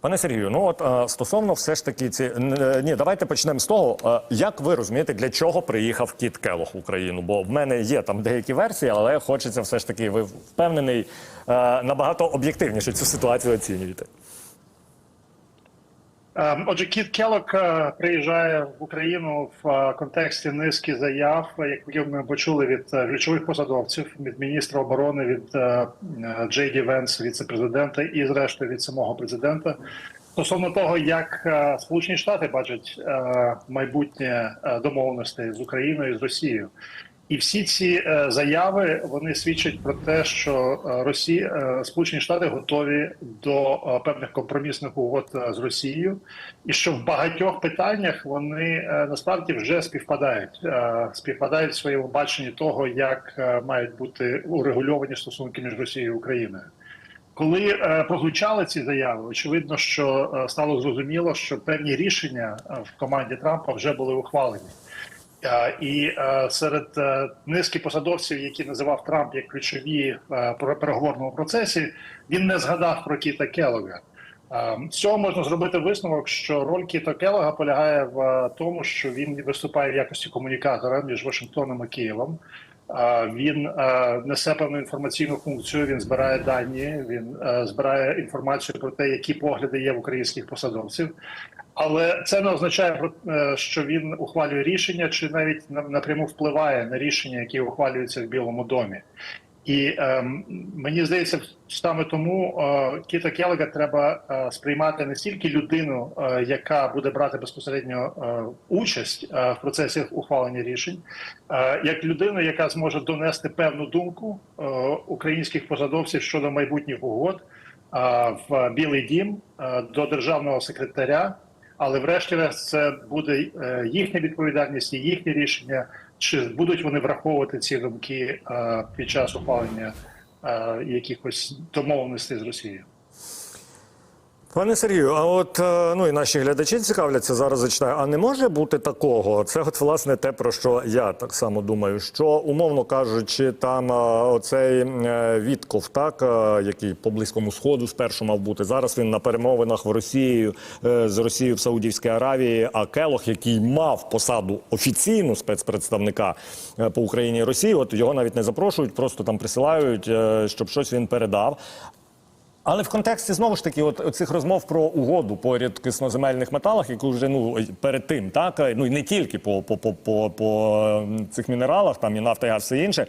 Пане Сергію, ну от е, стосовно все ж таки ці ні, давайте почнемо з того, е, як ви розумієте, для чого приїхав Кіт Келох в Україну? Бо в мене є там деякі версії, але хочеться все ж таки, ви впевнений, е, набагато об'єктивніше цю ситуацію оцінюєте. Ем, Отже, Кіт Келок е, приїжджає в Україну в е, контексті низки заяв, які ми почули від е, ключових посадовців, від міністра оборони, від Джей Ді Венс, віце-президента, і зрештою від самого президента. Стосовно того, як Сполучені Штати бачать майбутнє домовленостей з Україною і з Росією. І всі ці е, заяви вони свідчать про те, що е, Росія е, Сполучені Штати готові до певних компромісних угод з Росією, і що в багатьох питаннях вони насправді вже співпадають, співпадають в своєму баченні того, як мають бути урегульовані стосунки між Росією і Україною. Коли прозвучали ці заяви, очевидно, що стало зрозуміло, що певні рішення в команді Трампа вже були ухвалені. І серед низки посадовців, які називав Трамп як ключові про переговорному процесі, він не згадав про Кіта Келога. З цього можна зробити висновок, що роль Кіта Келога полягає в тому, що він виступає в якості комунікатора між Вашингтоном і Києвом. Він несе певну інформаційну функцію. Він збирає дані, він збирає інформацію про те, які погляди є в українських посадовців. Але це не означає е, що він ухвалює рішення, чи навіть на- напряму впливає на рішення, які ухвалюються в Білому домі. І ем, мені здається, саме тому е, Кіта Келега треба е, сприймати не стільки людину, е, яка буде брати безпосередньо е, участь е, в процесі ухвалення рішень, е, як людину, яка зможе донести певну думку е, українських посадовців щодо майбутніх угод е, в Білий Дім е, до державного секретаря. Але врешті-решт це буде е, їхня відповідальність і їхнє рішення, чи будуть вони враховувати ці думки е, під час ухвалення е, якихось домовленостей з Росією. Пане Сергію, а от е, ну і наші глядачі цікавляться зараз. Зачитаю. А не може бути такого? Це от власне те, про що я так само думаю. Що умовно кажучи, там е, оцей е, Вітков, так який по близькому сходу спершу мав бути. Зараз він на перемовинах в Росії е, з Росією в Саудівській Аравії. А Келох, який мав посаду офіційну спецпредставника по Україні і Росії, от його навіть не запрошують, просто там присилають, щоб щось він передав. Але в контексті знову ж таки, от цих розмов про угоду по рідкісноземельних металах, яку вже ну перед тим, так ну і не тільки по, по, по, по, по цих мінералах, там і нафта, і газ, все інше.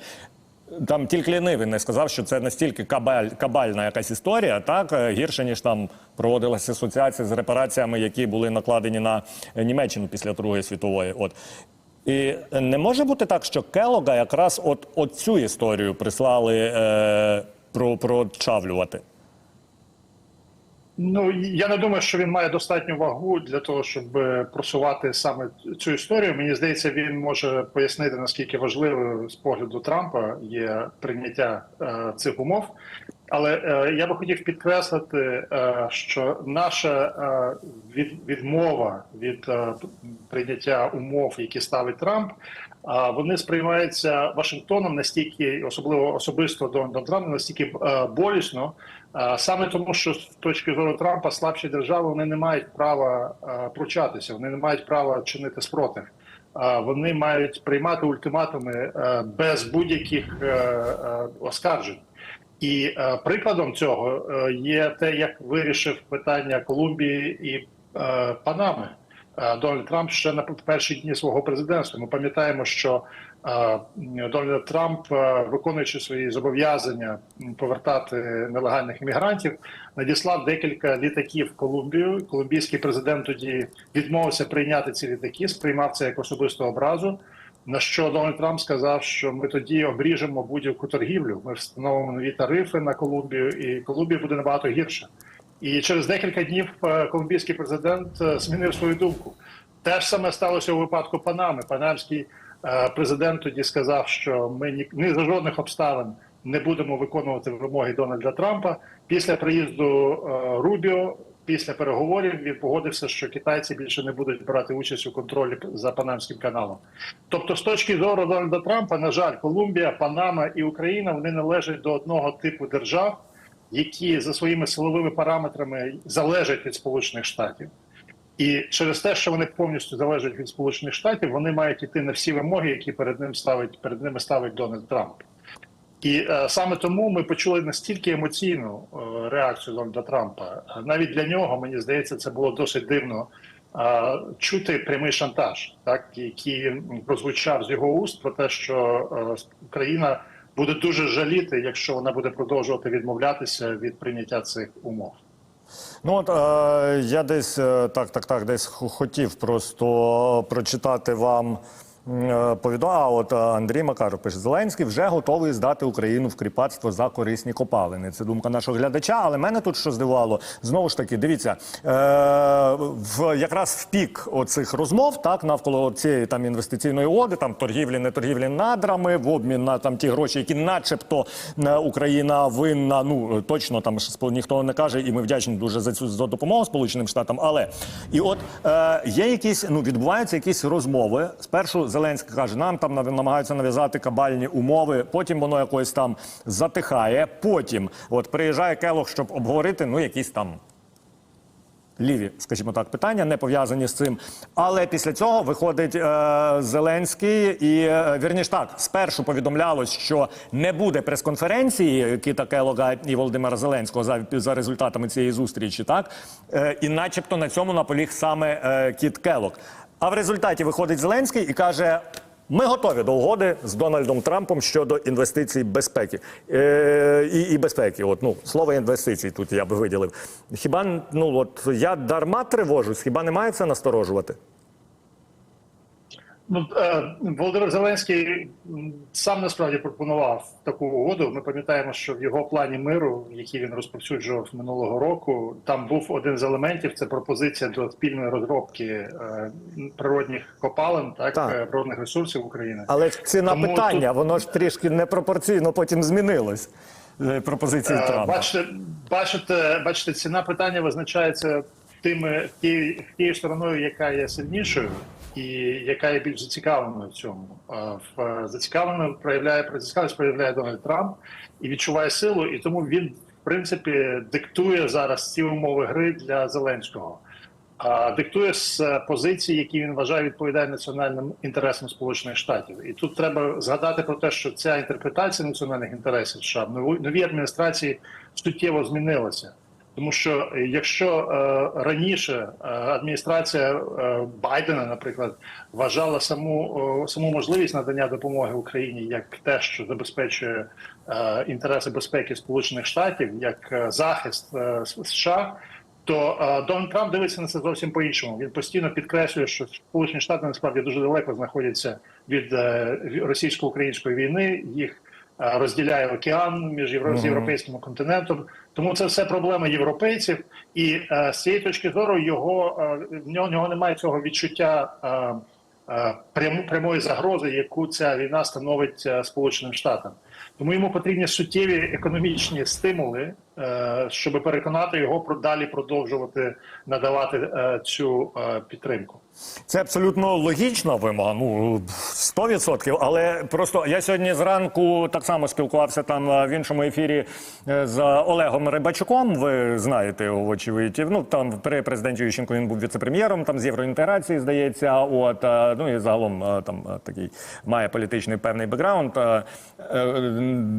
Там тільки лінивий не сказав, що це настільки кабаль, кабальна якась історія, так гірше ніж там проводилася асоціація з репараціями, які були накладені на Німеччину після Другої світової. От і не може бути так, що Келога якраз от, от цю історію прислали е, про, прочавлювати. Ну я не думаю, що він має достатню вагу для того, щоб е, просувати саме цю історію. Мені здається, він може пояснити наскільки важливо з погляду Трампа є прийняття е, цих умов. Але е, я би хотів підкреслити, е, що наша е, від, відмова від е, прийняття умов, які ставить Трамп, а вони сприймаються Вашингтоном настільки, особливо особисто Дональдом Трампом, настільки е, болісно, саме тому, що з точки зору Трампа слабші держави вони не мають права пручатися, вони не мають права чинити спротив. Вони мають приймати ультиматуми е, без будь-яких е, е, оскаржень. І прикладом цього є те, як вирішив питання Колумбії і Панами Дональд Трамп ще на перші дні свого президентства. Ми пам'ятаємо, що Дональд Трамп, виконуючи свої зобов'язання повертати нелегальних іммігрантів, надіслав декілька літаків в Колумбію. Колумбійський президент тоді відмовився прийняти ці літаки, сприймав це як особисту образу. На що Дональд Трамп сказав, що ми тоді обріжемо будь-яку торгівлю. Ми встановимо нові тарифи на Колумбію, і Колумбія буде набагато гірше. І через декілька днів е, колумбійський президент е, змінив свою думку. Те ж саме сталося у випадку Панами. Панамський президент тоді сказав, що ми ні, ні за жодних обставин не будемо виконувати вимоги Дональда Трампа. Після приїзду е, Рубіо після переговорів він погодився, що китайці більше не будуть брати участь у контролі за Панамським каналом. Тобто, з точки зору Дональда Трампа, на жаль, Колумбія, Панама і Україна вони належать до одного типу держав. які за своїми силовими параметрами залежать від Сполучених Штатів. І через те, що вони повністю залежать від Сполучених Штатів, вони мають йти на всі вимоги, які перед ним ставить перед ними ставить Дональд Трамп. І е, саме тому ми почули настільки емоційну е, реакцію Дональда Трампа. Навіть для нього мені здається, це було досить дивно е, чути прямий шантаж, так який прозвучав з його уст про те, що е, Україна буде дуже жаліти, якщо вона буде продовжувати відмовлятися від прийняття цих умов. Ну от е, я десь е, так, так, так, десь хотів просто прочитати вам е. А от е, Андрій Макаров пише: Зеленський вже готовий здати Україну в кріпацтво за корисні копалини. Це думка нашого глядача. Але мене тут що здивувало, знову ж таки, дивіться, е, в якраз в пік оцих розмов, так навколо цієї там інвестиційної угоди, там торгівлі, не торгівлі надрами, в обмін на там ті гроші, які, начебто, е, Україна винна. Ну точно там ніхто не каже, і ми вдячні дуже за цю за допомогу Сполученим Штатам. Але і от е, є якісь, ну відбуваються якісь розмови. Спершу Зеленський каже, нам там намагаються нав'язати кабальні умови. Потім воно якось там затихає. Потім от приїжджає Келох, щоб обговорити ну якісь там ліві, скажімо так, питання, не пов'язані з цим. Але після цього виходить е, Зеленський, і е, вірніш так, спершу повідомлялось, що не буде прес-конференції Кіта Келога і Володимира Зеленського за, за результатами цієї зустрічі, так е, і, начебто, на цьому наполіг саме е, Кіт Келог. А в результаті виходить Зеленський і каже. Ми готові до угоди з Дональдом Трампом щодо інвестицій безпеки е, і, і безпеки. От ну слово інвестицій тут я би виділив. Хіба ну от я дарма тривожусь? Хіба не має це насторожувати? Ну, е, Володимир Зеленський сам насправді пропонував таку угоду. Ми пам'ятаємо, що в його плані миру, який він розповсюджував минулого року, там був один з елементів це пропозиція до спільної розробки е, природних копалин, так, Так. е, природних ресурсів України. Але ціна Тому питання, воно ж трішки непропорційно потім змінилось. Пропозиції Трампа. Бачите, бачите, бачите, ціна питання визначається тими тією стороною, яка є сильнішою, і яка є більш зацікавленою в цьому. Е, В зацікавленою проявляє зацікавленість проявляє Дональд Трамп і відчуває силу, і тому він в принципі диктує зараз ці умови гри для Зеленського. А диктує з е, позиції, які він вважає відповідає національним інтересам Сполучених Штатів. І тут треба згадати про те, що ця інтерпретація національних інтересів США в новій адміністрації суттєво змінилася. Тому що е, якщо е, раніше е, адміністрація е, Байдена, наприклад, вважала саму о, саму можливість надання допомоги Україні як те, що забезпечує е, інтереси безпеки Сполучених Штатів, як е, захист е, США, то е, Дональд Трамп дивиться на це зовсім по-іншому. Він постійно підкреслює, що Сполучені Штати насправді дуже далеко знаходяться від е, російсько-української війни. Їх е, розділяє океан між європейським континентом. Тому це все проблеми європейців. І е, з цієї точки зору його е, в нього, нього немає цього відчуття. Е, е, пряму прямої загрози, яку ця війна становить е, Сполученим Штатам. Тому йому потрібні суттєві економічні стимули, е, щоб переконати його про далі продовжувати надавати е, цю е, підтримку. Це абсолютно логічна вимога. Ну 100%. Але просто я сьогодні зранку так само спілкувався там в іншому ефірі з Олегом Рибачуком. Ви знаєте його вочевидь. Ну там при президенті Ющенко він був віцепрем'єром, там з євроінтеграції здається. От ну і загалом там такий має політичний певний бекграунд.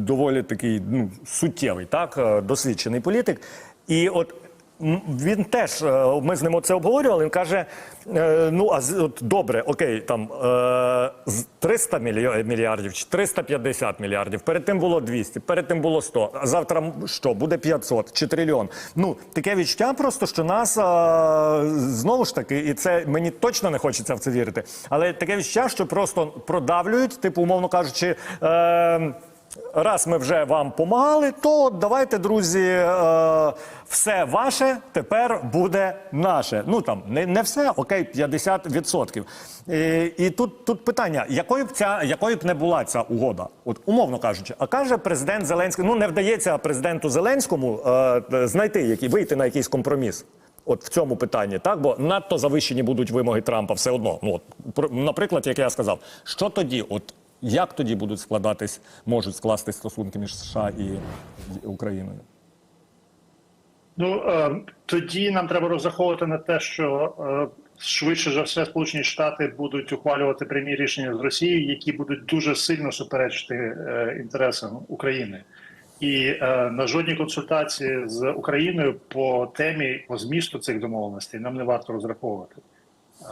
Доволі такий ну суттєвий, так е, досвідчений політик. І от Він теж е, ми з ним це обговорювали. Він каже: е, ну а от добре, окей, там е, 300 мільйо- мільярдів чи 350 мільярдів. Перед тим було 200, перед тим було 100. А завтра що буде 500 чи трильйон. Ну таке відчуття, просто що нас знову ж таки, і це мені точно не хочеться в це вірити. Але таке відчуття, що просто продавлюють, типу, умовно кажучи. Е, Раз ми вже вам помагали, то давайте, друзі, е, все ваше тепер буде наше. Ну там не, все, окей, 50%. І, і тут, тут питання: якою б ця якою б не була ця угода, от умовно кажучи, а каже президент Зеленський, ну не вдається президенту Зеленському е, знайти який вийти на якийсь компроміс. От в цьому питанні, так бо надто завищені будуть вимоги Трампа все одно. Ну от наприклад, як я сказав, що тоді, от як тоді будуть складатись, можуть скластись стосунки між США і Україною? Ну е, тоді нам треба розраховувати на те, що е, швидше за все Сполучені Штати будуть ухвалювати прямі рішення з Росією, які будуть дуже сильно суперечити е, інтересам України. І е, на жодні консультації з Україною по темі по змісту цих домовленостей нам не варто розраховувати.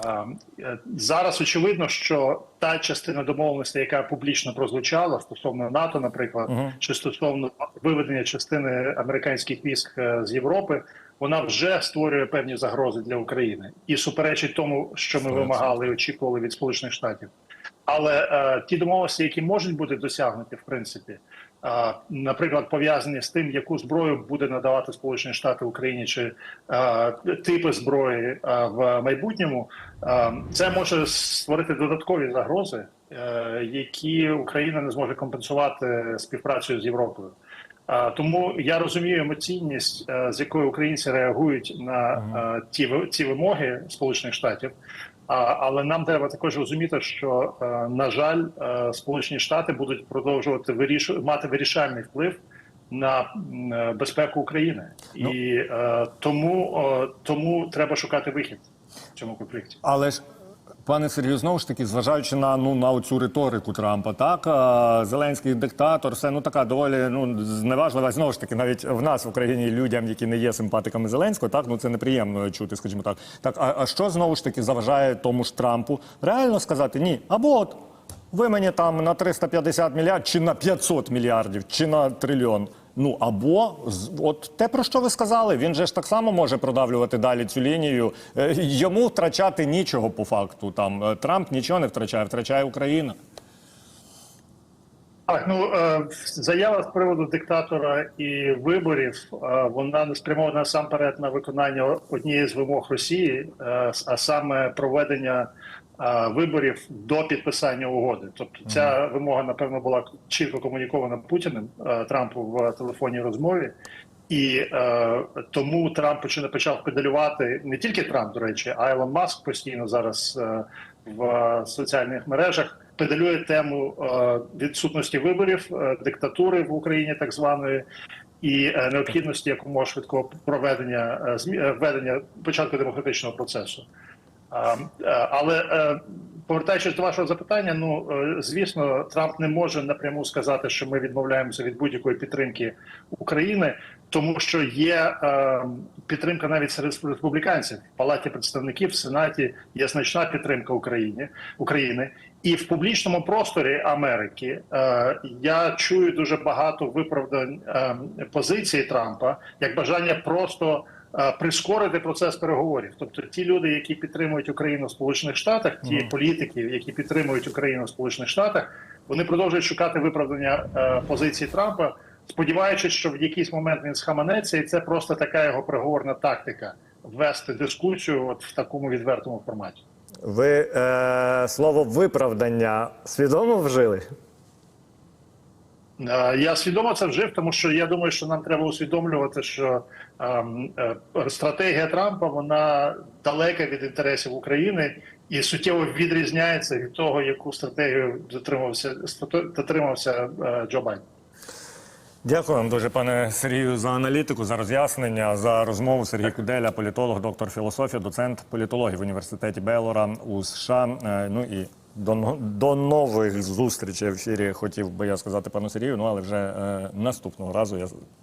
Е, е, Зараз очевидно, що та частина домовленостей, яка публічно прозвучала стосовно НАТО, наприклад, чи стосовно виведення частини американських військ е, з Європи, вона вже створює певні загрози для України і суперечить тому, що ми вимагали і очікували від Сполучених Штатів. Але е, ті домовленості, які можуть бути досягнуті, в принципі, наприклад, пов'язані з тим, яку зброю буде надавати Сполучені Штати Україні, чи типи зброї в майбутньому, це може створити додаткові загрози, е, які Україна не зможе компенсувати співпрацею з Європою. Тому я розумію емоційність, е, з якою українці реагують на е, ті ці вимоги Сполучених Штатів. Але нам треба також розуміти, що е, на жаль, е, Сполучені Штати будуть продовжувати вирішу мати вирішальний вплив на е, безпеку України, і е, тому, тому треба шукати вихід в цьому конфлікті. Але ж, пане Сергію, знову ж таки, зважаючи на ну на цю риторику Трампа, так Зеленський диктатор, все ну така доволі ну зневажлива. Знову ж таки, навіть в нас в Україні людям, які не є симпатиками Зеленського, так ну це неприємно чути, скажімо так. Так, а, а що знову ж таки заважає тому ж Трампу реально сказати ні? Або от ви мені там на 350 мільярдів, чи на 500 мільярдів, чи на трильйон. Ну або от те, про що ви сказали, він же ж так само може продавлювати далі цю лінію. Е, Йому втрачати нічого по факту. Там е, Трамп нічого не втрачає, втрачає Україна. Так, ну е, заява з приводу диктатора і виборів, вона не спрямована насамперед на виконання однієї з вимог Росії, а саме проведення виборів до підписання угоди. Тобто, ця вимога, напевно, була чітко комунікована Путіним е, Трампу в телефонній розмові. І е, тому Трамп почав почав педалювати не тільки Трамп, до речі, а Ілон Маск постійно зараз е, в соціальних мережах педалює тему е, відсутності виборів, е, диктатури в Україні, так званої, і е, необхідності якомога швидкого проведення е, е, введення початку демократичного процесу. А, е, Але е, повертаючись до вашого запитання, ну е, звісно, Трамп не може напряму сказати, що ми відмовляємося від будь-якої підтримки України, тому що є е, підтримка навіть серед республіканців в палаті представників в сенаті. Є значна підтримка Україні України. І в публічному просторі Америки е, я чую дуже багато виправдань е, позиції Трампа як бажання просто прискорити процес переговорів. Тобто, ті люди, які підтримують Україну в Сполучених Штатах, ті політики, які підтримують Україну в Сполучених Штатах, вони продовжують шукати виправдання е, позиції Трампа, сподіваючись, що в якийсь момент він схаменеться, і це просто така його переговорна тактика ввести дискусію от в такому відвертому форматі. Ви е, слово виправдання свідомо вжили? Е, Я свідомо це вжив, тому що я думаю, що нам треба усвідомлювати, що ем, е, стратегія Трампа вона далека від інтересів України і суттєво відрізняється від того, яку стратегію дотримався дотримався е, Джо Байден. Дякую вам дуже, пане Сергію, за аналітику, за роз'яснення, за розмову. Сергій Куделя, політолог, доктор філософії, доцент політології в університеті Белора у США. Ну і до, до нових зустрічей в ефірі хотів би я сказати пану Сергію. Ну але вже е, наступного разу я